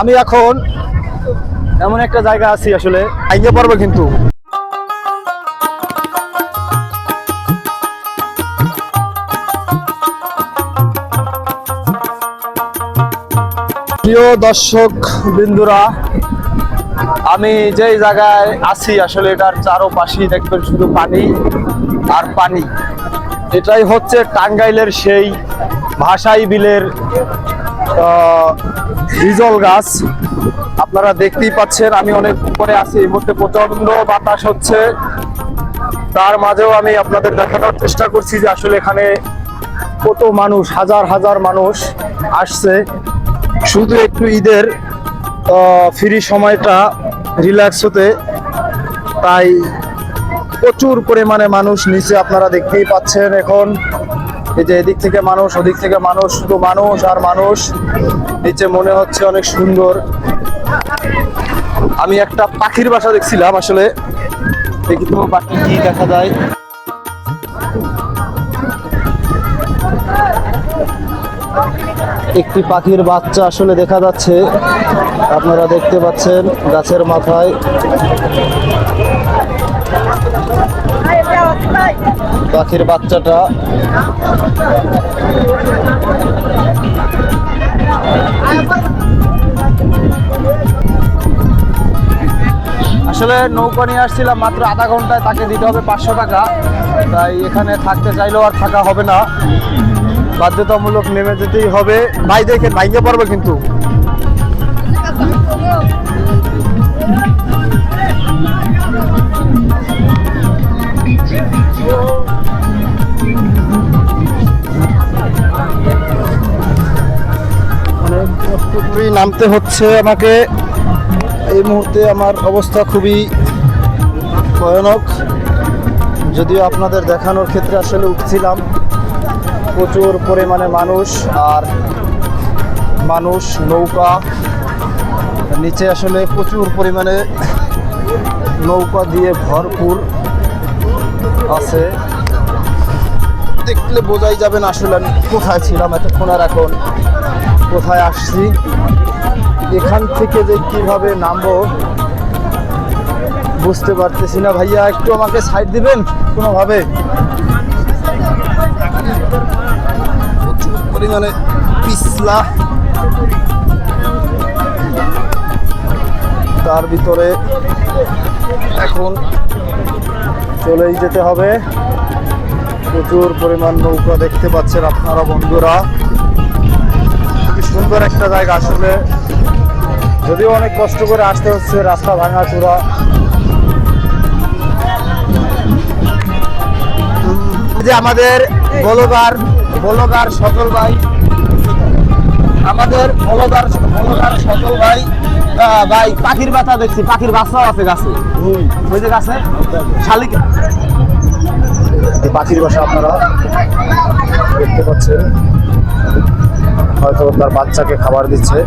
আমি এখন এমন একটা জায়গা আছি আসলে আইয়ে পারব কিন্তু। প্রিয় দর্শক বিন্দুরা, আমি যেই জায়গায় আছি আসলে এটার চারোপাশেই দেখবেন শুধু পানি আর পানি। এটাই হচ্ছে টাঙ্গাইলের সেই ভাষাই বিলের হিজল গাছ। আপনারা দেখতেই পাচ্ছেন, আমি অনেক উপরে আছি। এই মুহূর্তে প্রচণ্ড বাতাস হচ্ছে। তার মাঝেও আমি আপনাদের দেখানোর চেষ্টা করছি যে আসলে এখানে কত মানুষ, হাজার হাজার মানুষ আসছে। শুধু একটু ঈদের ফ্রি সময়টা রিল্যাক্স হতে। তাই প্রচুর পরিমাণে মানুষ নিচে আপনারা দেখতেই পাচ্ছেন এখন। এই যে এদিক থেকে মানুষ, ওদিক থেকে মানুষ, শুধু মানুষ আর মানুষ। নিচে মনে হচ্ছে অনেক সুন্দর। আমি একটা পাখির বাসা দেখছিলাম আসলে। দেখি তো পাখি কি দেখা যায়। একটি পাখির বাচ্চা আসলে দেখা যাচ্ছে। আপনারা দেখতে পাচ্ছেন গাছের মাথায়। পাখির বাচ্চাটা। আসলে নৌকা নিয়ে আসছিলাম মাত্র আধা ঘন্টায়, তাকে দিতে হবে পাঁচশো টাকা। তাই এখানে থাকতে চাইলেও আর থাকা হবে না। বাধ্যতামূলক নেমে যেতেই হবে। ভাই দেখেন ভাইকে পারব কিন্তু। করেই নামতে হচ্ছে আমাকে। এই মুহূর্তে আমার অবস্থা খুবই ভয়ানক। যদিও আপনাদের দেখানোর ক্ষেত্রে আসলে উঠছিলাম। প্রচুর পরিমাণে মানুষ আর মানুষ, নৌকা। নিচে আসলে প্রচুর পরিমাণে নৌকা দিয়ে ভরপুর। আছে। দেখলে বোঝাই যাবে না আসলে আমি কোথায় ছিলাম এতক্ষণ আর এখন। কোথায় আসছি? এখান থেকে যে কীভাবে নামবো, বুঝতে পারতেছি না। ভাইয়া, একটু আমাকে সাইড দিবেন কোনোভাবে? পরিমাণে পিছলা। তার ভিতরে এখন চলেই যেতে হবে। প্রচুর পরিমাণ নৌকা দেখতে পাচ্ছেন আপনারা বন্ধুরা। খুবই সুন্দর একটা জায়গা আসলে। যদিও অনেক কষ্ট করে আসতে হচ্ছে, রাস্তা ভাঙা চূড়া। যে আমাদের বলগার বলগার সজল ভাই। আমাদের বলগার বলগার সজল ভাই। ভাই, পাখির বাচ্চা দেখছি, পাখির বাচ্চাও আছে গাছে। ওই যে গাছে, শালিক। পাখির বাসা আপনারা দেখতে পাচ্ছেন। হয়তো তার বাচ্চাকে খাবার দিচ্ছে।